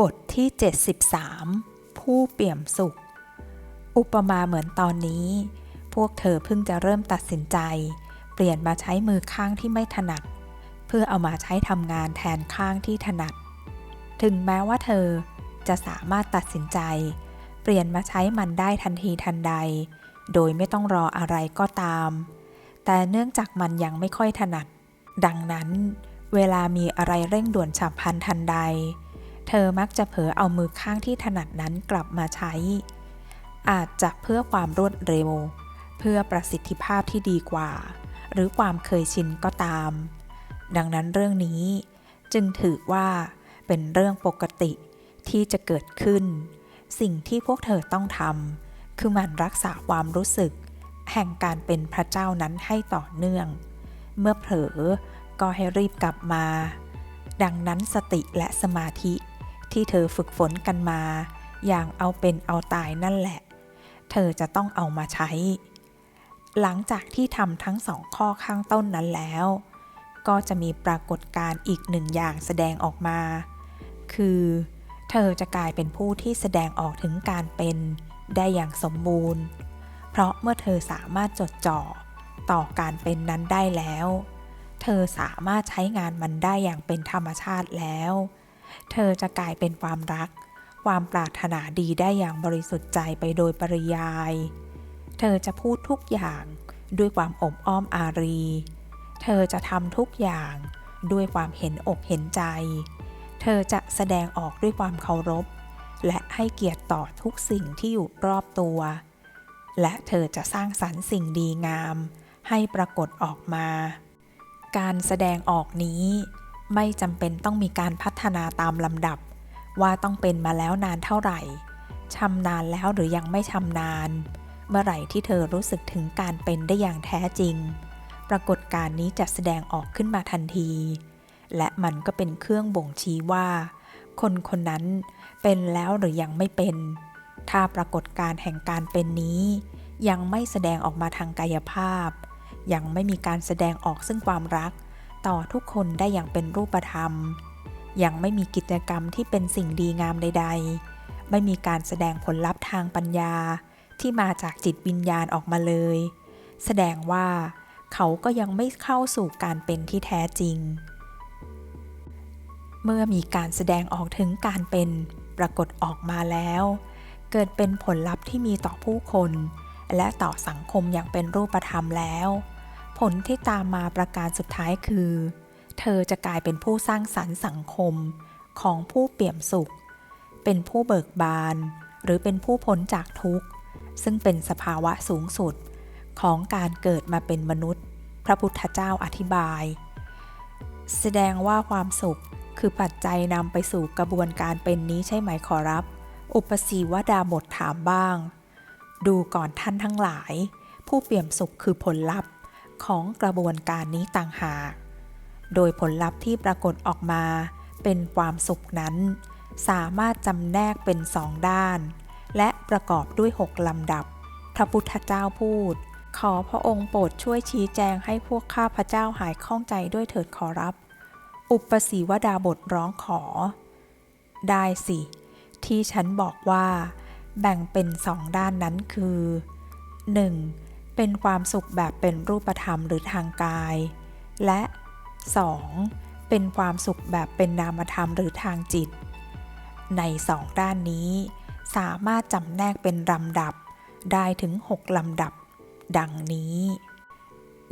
บทที่ 73 ผู้เปี่ยมสุข อุปมาเหมือนตอนนี้ พวกเธอเพิ่งจะเริ่มตัดสินใจ เปลี่ยนมาใช้มือข้างที่ไม่ถนัด เพื่อเอามาใช้ทำงานแทนข้างที่ถนัด ถึงแม้ว่าเธอจะสามารถตัดสินใจ เปลี่ยนมาใช้มันได้ทันทีทันใด โดยไม่ต้องรออะไรก็ตาม แต่เนื่องจากมันยังไม่ค่อยถนัด ดังนั้น เวลามีอะไรเร่งด่วนฉับพลันทันใด เธอมักจะเผลอเอามือข้างที่ถนัดนั้นกลับมาใช้ อาจจะเพื่อความรวดเร็ว เพื่อประสิทธิภาพที่ดีกว่า หรือความเคยชินก็ตาม ดังนั้นเรื่องนี้จึงถือว่าเป็นเรื่องปกติที่จะเกิดขึ้น สิ่งที่พวกเธอต้องทำคือหมันรักษาความรู้สึก แห่งการเป็นพระเจ้านั้นให้ต่อเนื่อง เมื่อเผลอก็ให้รีบกลับมา ดังนั้นสติและสมาธิ ที่เธอฝึกฝนกันมา อย่างเอาเป็นเอาตายนั่นแหละ เธอจะต้องเอามาใช้ หลังจากที่ทำทั้งสองข้อข้างต้นนั้นแล้ว ก็จะมีปรากฏการณ์อีกหนึ่งอย่างแสดงออกมา คือ เธอจะกลายเป็นผู้ที่แสดงออกถึงการเป็นได้อย่างสมบูรณ์ เพราะเมื่อเธอสามารถจดจ่อต่อการเป็นนั้นได้แล้ว เธอสามารถใช้งานมันได้อย่างเป็นธรรมชาติแล้ว เธอจะกลายเป็นความรัก ความปรารถนาดีได้อย่างบริสุทธิ์ใจไปโดยปริยาย เธอจะพูดทุกอย่างด้วยความอบอ้อมอารี เธอจะทำทุกอย่างด้วยความเห็นอกเห็นใจ เธอจะแสดงออกด้วยความเคารพ และให้เกียรติต่อทุกสิ่งที่อยู่รอบตัว และเธอจะสร้างสรรค์สิ่งดีงาม ให้ปรากฏออกมา การแสดงออกนี้ ไม่จำเป็นต้องมีการพัฒนาตามลำดับ ว่าต้องเป็นมาแล้วนานเท่าไหร่ชำนาญแล้วหรือยังไม่ชำนาญ เมื่อไหร่ที่เธอรู้สึกถึงการเป็นได้อย่างแท้จริง ปรากฏการณ์นี้จะแสดงออกขึ้นมาทันที และมันก็เป็นเครื่องบ่งชี้ว่า คนคนนั้นเป็นแล้วหรือยังไม่เป็น ถ้าปรากฏการแห่งการเป็นนี้ ยังไม่แสดงออกมาทางกายภาพ ยังไม่มีการแสดงออกซึ่งความรัก ต่อทุกคนได้อย่างเป็นรูปธรรม ยังไม่มีกิจกรรมที่เป็นสิ่งดีงามใด ๆ ไม่มีการแสดงผลลัพธ์ทางปัญญาที่มาจากจิตวิญญาณออกมาเลย แสดงว่าเขาก็ยังไม่เข้าสู่การเป็นที่แท้จริง เมื่อมีการแสดงออกถึงการเป็นปรากฏออกมาแล้ว เกิดเป็นผลลัพธ์ที่มีต่อผู้คน และต่อสังคมอย่างเป็นรูปธรรมแล้ว ผลที่ตามมาประการสุดท้ายคือ เธอจะกลายเป็นผู้สร้างสรรค์สังคมของผู้เปี่ยมสุข เป็นผู้เบิกบาน หรือเป็นผู้พ้นจากทุกข์ ซึ่งเป็นสภาวะสูงสุดของการเกิดมาเป็นมนุษย์ พระพุทธเจ้าอธิบาย แสดงว่าความสุขคือปัจจัยนำไปสู่กระบวนการเป็นนี้ใช่ไหมขอรับ อุปสีวดาบทถามบ้าง ดูก่อนท่านทั้งหลาย ผู้เปี่ยมสุขคือผลลัพธ์ ของกระบวนการนี้ต่างหาก โดยผลลัพธ์ที่ปรากฏออกมาเป็นความสุขนั้น สามารถจำแนกเป็นสองด้าน และประกอบด้วยหกลำดับ พระพุทธเจ้าพูด ขอพระองค์โปรดช่วยชี้แจงให้พวกข้าพระเจ้าหายข้องใจด้วยเถิดขอรับ อุปสีวดาบทร้องขอ ได้สิ ที่ฉันบอกว่า แบ่งเป็นสองด้านนั้นคือ 1. เป็นความสุขแบบเป็นรูปธรรมหรือทางกาย และ 2. เป็นความสุขแบบเป็นนามธรรมหรือทางจิต ในสองด้านนี้ สามารถจำแนกเป็นลำดับได้ถึง 6 ลำดับ ดังนี้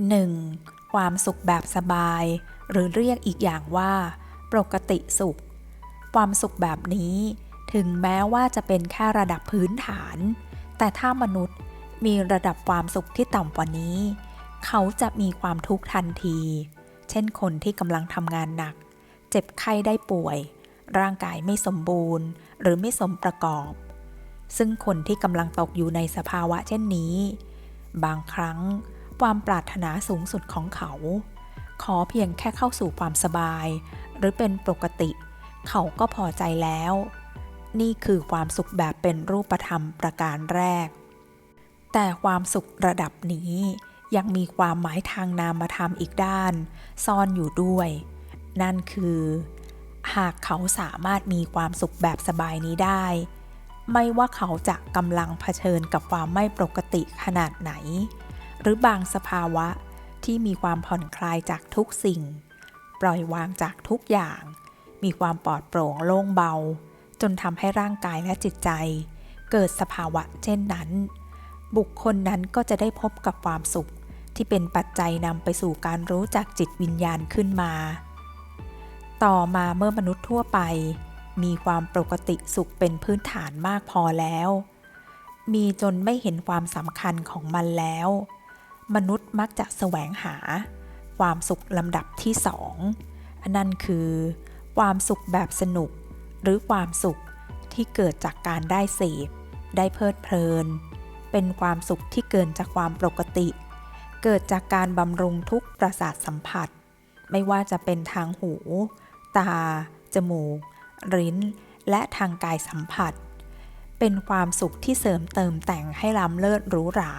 1. ความสุขแบบสบาย หรือเรียกอีกอย่างว่า ปกติสุข ความสุขแบบนี้ ถึงแม้ว่าจะเป็นแค่ระดับพื้นฐาน แต่ถ้ามนุษย์ มีระดับความสุขที่ต่ำกว่านี้ เขาจะมีความทุกข์ทันที เช่นคนที่กำลังทำงานหนัก เจ็บไข้ได้ป่วย ร่างกายไม่สมบูรณ์ หรือไม่สมประกอบ ซึ่งคนที่กำลังตกอยู่ในสภาวะเช่นนี้ บางครั้งความปรารถนาสูงสุดของเขา ขอเพียงแค่เข้าสู่ความสบาย หรือเป็นปกติ เขาก็พอใจแล้ว นี่คือความสุขแบบเป็นรูปธรรมประการแรก แต่ความสุขระดับนี้ยังมีความหมายทางนามธรรมอีกด้าน ซ่อนอยู่ด้วย นั่นคือหหากเขาสามารถมีความสุขแบบสบายนี้ได้ ไม่ว่าเขาจะกำลังเผชิญกับความไม่ปกติขนาดไหน หรือบางสภาวะที่มีความผ่อนคลายจากทุกสิ่ง ปล่อยวางจากทุกอย่าง มีความปลอดโปร่งโล่งเบา จนทำให้ร่างกายและจิตใจ เกิดสภาวะเช่นนั้น บุคคลนั้นก็จะได้พบกับความสุข ที่เป็นปัจจัยนำไปสู่การรู้จักจิตวิญญาณขึ้นมา ต่อมาเมื่อมนุษย์ทั่วไป มีความปกติสุขเป็นพื้นฐานมากพอแล้ว มีจนไม่เห็นความสำคัญของมันแล้ว มนุษย์มักจะแสวงหา ความสุขลำดับที่สองนั่นคือ ความสุขแบบสนุก หรือความสุขที่เกิดจากการได้เสพได้เพลิดเพลิน เป็นความสุขที่เกินจากความปกติ เกิดจากการบำรุงทุกประสาทสัมผัส ไม่ว่าจะเป็นทางหู ตา จมูกลิ้น และทางกายสัมผัส เป็นความสุขที่เสริมเติมแต่งให้ล้ำเลิศหรูหรา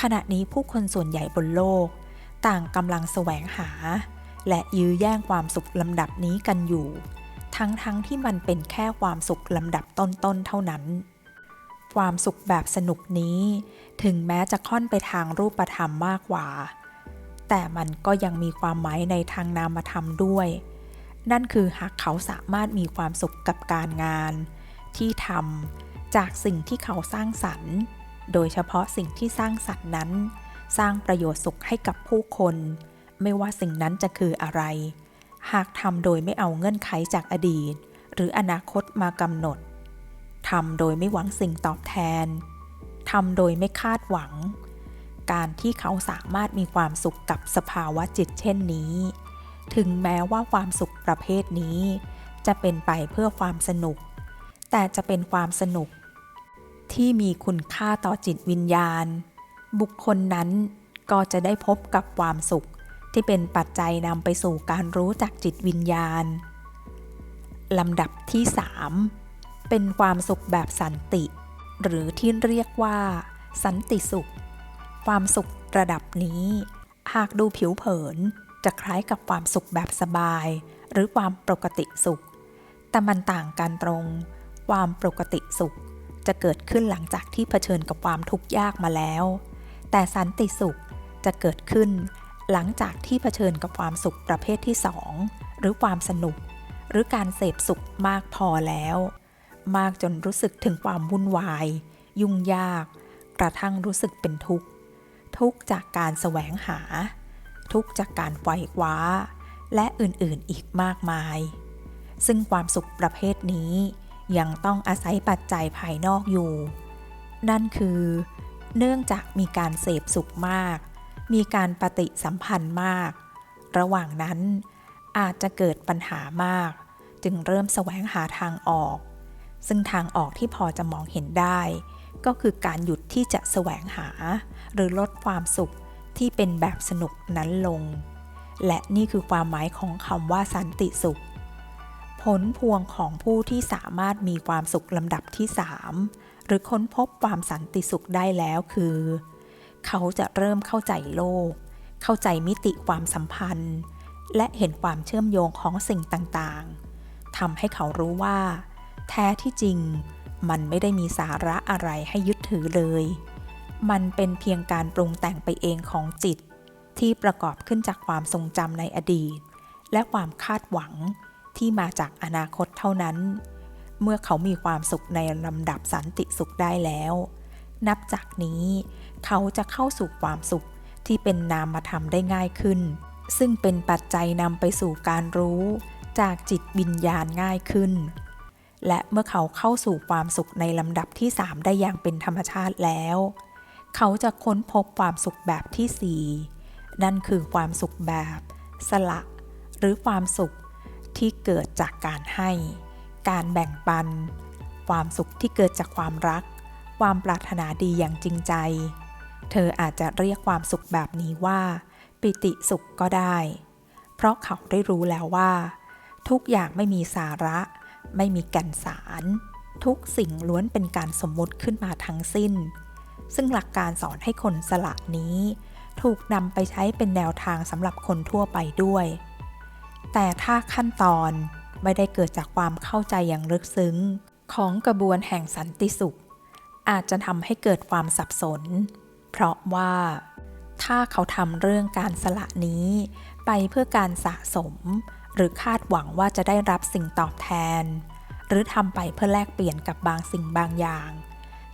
ขณะนี้ผู้คนส่วนใหญ่บนโลก ต่างกำลังแสวงหา และยื้อแย่งความสุขลำดับนี้กันอยู่ ทั้งๆทที่มันเป็นแค่ความสุขลำดับต้นๆเท่านั้น ความสุขแบบสนุกนี้ ถึงแม้จะค่อนไปทางรูปธรรมมากกว่า แต่มันก็ยังมีความหมายในทางนามธรรมด้วย นั่นคือหากเขาสามารถมีความสุขกับการงาน ที่ทำจากสิ่งที่เขาสร้างสรรค์ โดยเฉพาะสิ่งที่สร้างสรรค์นั้น สร้างประโยชน์สุขให้กับผู้คน ไม่ว่าสิ่งนั้นจะคืออะไร หากทำโดยไม่เอาเงื่อนไขจากอดีต หรืออนาคตมากำหนด ทำโดยไม่หวังสิ่งตอบแทน ทำโดยไม่คาดหวัง การที่เขาสามารถมีความสุขกับสภาวะจิตเช่นนี้ ถึงแม้ว่าความสุขประเภทนี้ จะเป็นไปเพื่อความสนุก แต่จะเป็นความสนุก ที่มีคุณค่าต่อจิตวิญญาณ บุคคลนั้นก็จะได้พบกับความสุขที่เป็นปัจจัยนำไปสู่การรู้จักจิตวิญญาณลำดับที่ 3 เป็นความสุขแบบสันติ หรือที่เรียกว่า สันติสุข ความสุขระดับนี้ หากดูผิวเผินจะคล้ายกับความสุขแบบสบาย หรือความปกติสุข แต่มันต่างกันตรง ความปกติสุข จะเกิดขึ้นหลังจากที่เผชิญกับความทุกข์ยากมาแล้ว แต่สันติสุขจะเกิดขึ้น หลังจากที่เผชิญกับความสุขประเภทที่สองหรือความสนุก หรือการเสพสุขมากพอแล้ว มากจนรู้สึกถึงความวุ่นวาย ยุ่งยาก กระทั่งรู้สึกเป็นทุกข์ ทุกข์จากการแสวงหา ทุกข์จากการไฟคว้า และอื่นๆอีกมากมาย ซึ่งความสุขประเภทนี้ยังต้องอาศัยปัจจัยภายนอกอยู่ นั่นคือ เนื่องจากมีการเสพสุขมาก มีการปฏิสัมพันธ์มาก ระหว่างนั้นอาจจะเกิดปัญหามาก จึงเริ่มแสวงหาทางออก ซึ่งทางออกที่พอจะมองเห็นได้ ก็คือการหยุดที่จะแสวงหา หรือลดความสุขที่เป็นแบบสนุกนั้นลง และนี่คือความหมายของคำว่าสันติสุข ผลพวงของผู้ที่สามารถมีความสุขลำดับที่ 3 หรือค้นพบความสันติสุขได้แล้วคือ เขาจะเริ่มเข้าใจโลก เข้าใจมิติความสัมพันธ์ และเห็นความเชื่อมโยงของสิ่งต่างๆทำให้เขารู้ว่า แท้ที่จริง มันไม่ได้มีสาระอะไรให้ยึดถือเลย มันเป็นเพียงการปรุงแต่งไปเองของจิต ที่ประกอบขึ้นจากความทรงจำในอดีต และความคาดหวังที่มาจากอนาคตเท่านั้น เมื่อเขามีความสุขในลำดับสันติสุขได้แล้ว นับจากนี้เขาจะเข้าสู่ความสุขที่เป็นนามธรรมได้ง่ายขึ้น ซึ่งเป็นปัจจัยนำไปสู่การรู้จากจิตวิญญาณง่ายขึ้น และเมื่อเขาเข้าสู่ความสุขในลำดับที่ 3 ได้อย่างเป็นธรรมชาติแล้ว เขาจะค้นพบความสุขแบบที่ 4 นั่นคือความสุขแบบ สละ หรือความสุขที่เกิดจากการให้ การแบ่งปัน ความสุขที่เกิดจากความรัก ความปรารถนาดีอย่างจริงใจ เธออาจจะเรียกความสุขแบบนี้ว่า ปิติสุขก็ได้ เพราะเขาได้รู้แล้วว่า ทุกอย่างไม่มีสาระ ไม่มีแก่นสาร ทุกสิ่งล้วนเป็นการสมมุติขึ้นมาทั้งสิ้น ซึ่งหลักการสอนให้คนสละนี้ ถูกนำไปใช้เป็นแนวทางสำหรับคนทั่วไปด้วย แต่ถ้าขั้นตอนไม่ได้เกิดจากความเข้าใจอย่างลึกซึ้ง ของกระบวนแห่งสันติสุข อาจจะทำให้เกิดความสับสน เพราะว่าถ้าเขาทำเรื่องการสละนี้ ไปเพื่อการสะสม หรือคาดหวังว่าจะได้รับสิ่งตอบแทน หรือทำไปเพื่อแลกเปลี่ยนกับบางสิ่งบางอย่าง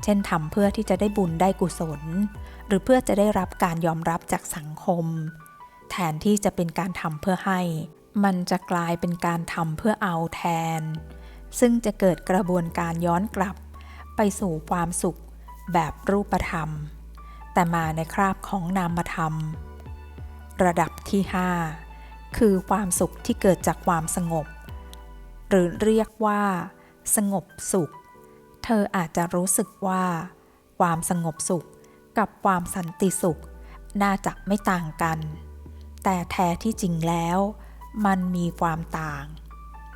เช่นทำเพื่อที่จะได้บุญได้กุศล หรือเพื่อจะได้รับการยอมรับจากสังคม แทนที่จะเป็นการทำเพื่อให้ มันจะกลายเป็นการทำเพื่อเอาแทน ซึ่งจะเกิดกระบวนการย้อนกลับ ไปสู่ความสุขแบบรูปธรรม แต่มาในคราบของนามธรรม ระดับที่ 5 คือความสุขที่เกิดจากความสงบ หรือเรียกว่า สงบสุข เธออาจจะรู้สึกว่า ความสงบสุขกับความสันติสุข น่าจะไม่ต่างกัน แต่แท้ที่จริงแล้ว มันมีความต่าง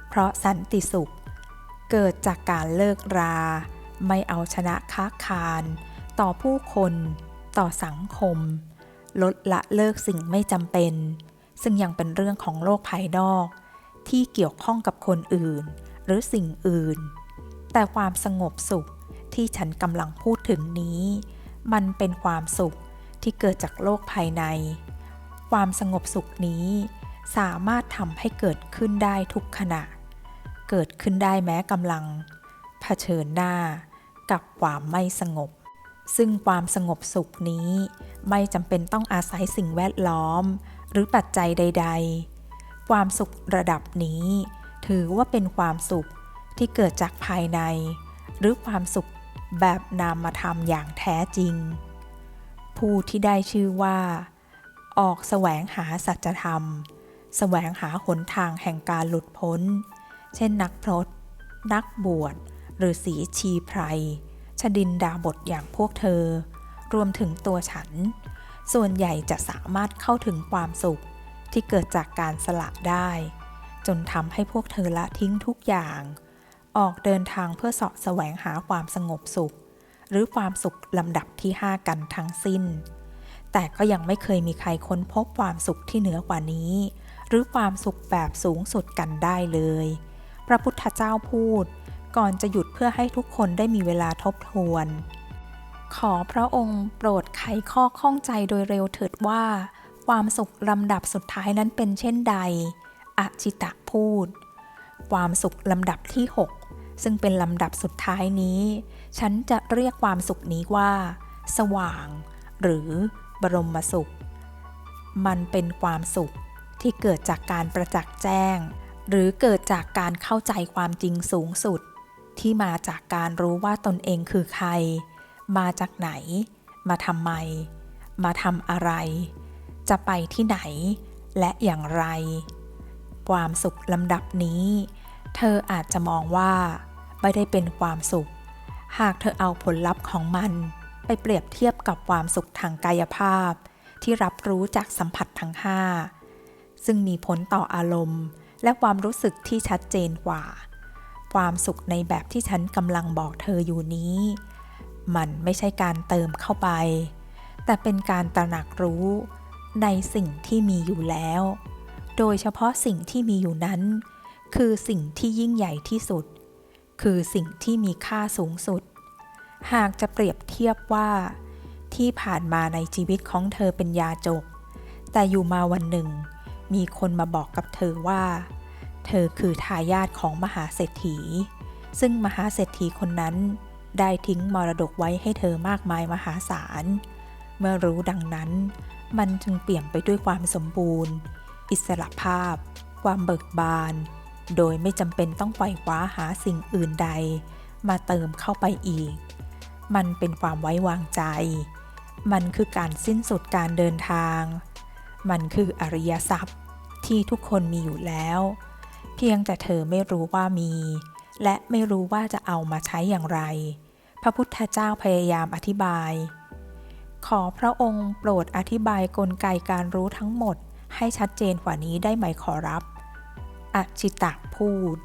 เพราะสันติสุข เกิดจากการเลิกรา ไม่เอาชนะค้าคาร ต่อผู้คน ต่อสังคม ลดละเลิกสิ่งไม่จำเป็น ซึ่งยังเป็นเรื่องของโลกภายนอก ที่เกี่ยวข้องกับคนอื่น หรือสิ่งอื่น แต่ความสงบสุขที่ฉันกำลังพูดถึงนี้ มันเป็นความสุขที่เกิดจากโลกภายใน ความสงบสุขนี้สามารถทำให้เกิดขึ้นได้ทุกขณะ เกิดขึ้นได้แม้กำลัง เผชิญหน้ากับความไม่สงบ ซึ่งความสงบสุขนี้ไม่จำเป็นต้องอาศัยสิ่งแวดล้อม หรือปัจจัยใด ๆ ความสุขระดับนี้ ถือว่าเป็นความสุขที่เกิดจากภายใน หรือความสุขแบบนามธรรมอย่างแท้จริง ผู้ที่ได้ชื่อว่า ออกแสวงหาสัจธรรม แสวงหาหนทางแห่งการหลุดพ้น เช่นนักพรตนักบวชหรือสีชีไพรชดินดาบทอย่างพวกเธอ รวมถึงตัวฉัน ส่วนใหญ่จะสามารถเข้าถึงความสุขที่เกิดจากการสละได้ จนทำให้พวกเธอละทิ้งทุกอย่าง ออกเดินทางเพื่อสาะแสวงหาความสงบสุข หรือความสุขลำดับที่ 5 กันทั้งสิ้น แต่ก็ยังไม่เคยมีใครค้นพบความสุขที่เหนือกว่านี้ หรือความสุขแบบสูงสุดกันได้เลย พระพุทธเจ้าพูด ก่อนจะหยุดเพื่อให้ทุกคนได้มีเวลาทบทวน ขอพระองค์โปรดไขข้อข้องใจโดยเร็วเถิดว่า ความสุขลำดับสุดท้ายนั้นเป็นเช่นใดอจิตะพูด ความสุขลำดับที่ 6 ซึ่งเป็นลำดับสุดท้ายนี้ ฉันจะเรียกความสุขนี้ว่า สว่าง หรือบรมสุข มันเป็นความสุขที่เกิดจากการประจักษ์แจ้ง หรือเกิดจากการเข้าใจความจริงสูงสุด ที่มาจากการรู้ว่าตนเองคือใคร มาจากไหน มาทำไม มาทำอะไร จะไปที่ไหน และอย่างไร ความสุขลำดับนี้ เธออาจจะมองว่า ไม่ได้เป็นความสุข หากเธอเอาผลลัพธ์ของมัน ไปเปรียบเทียบกับความสุขทางกายภาพ ที่รับรู้จากสัมผัสทั้งห้าซึ่งมีผลต่ออารมณ์ และความรู้สึกที่ชัดเจนกว่า ความสุขในแบบที่ฉันกำลังบอกเธออยู่นี้ มันไม่ใช่การเติมเข้าไป แต่เป็นการตระหนักรู้ในสิ่งที่มีอยู่แล้ว โดยเฉพาะสิ่งที่มีอยู่นั้น คือสิ่งที่ยิ่งใหญ่ที่สุด คือสิ่งที่มีค่าสูงสุด หากจะเปรียบเทียบว่า ที่ผ่านมาในชีวิตของเธอเป็นยาจก แต่อยู่มาวันหนึ่ง มีคนมาบอกกับเธอว่า เธอคือทายาทของมหาเศรษฐี ซึ่งมหาเศรษฐีคนนั้น ได้ทิ้งมรดกไว้ให้เธอมากมายมหาศาล เมื่อรู้ดังนั้น มันจึงเปี่ยมไปด้วยความสมบูรณ์ อิสระภาพ ความเบิกบาน โดยไม่จำเป็นต้องไขว่คว้าหาสิ่งอื่นใด มาเติมเข้าไปอีก มันเป็นความไว้วางใจ มันคือการสิ้นสุดการเดินทาง มันคืออริยทรัพย์ที่ทุกคนมีอยู่แล้ว เพียงแต่เธอไม่รู้ว่ามี และไม่รู้ว่าจะเอามาใช้อย่างไร พระพุทธเจ้าพยายามอธิบาย ขอพระองค์โปรดอธิบายกลไกการรู้ทั้งหมดให้ชัดเจนกว่านี้ได้ไหมขอรับอจิตะพูด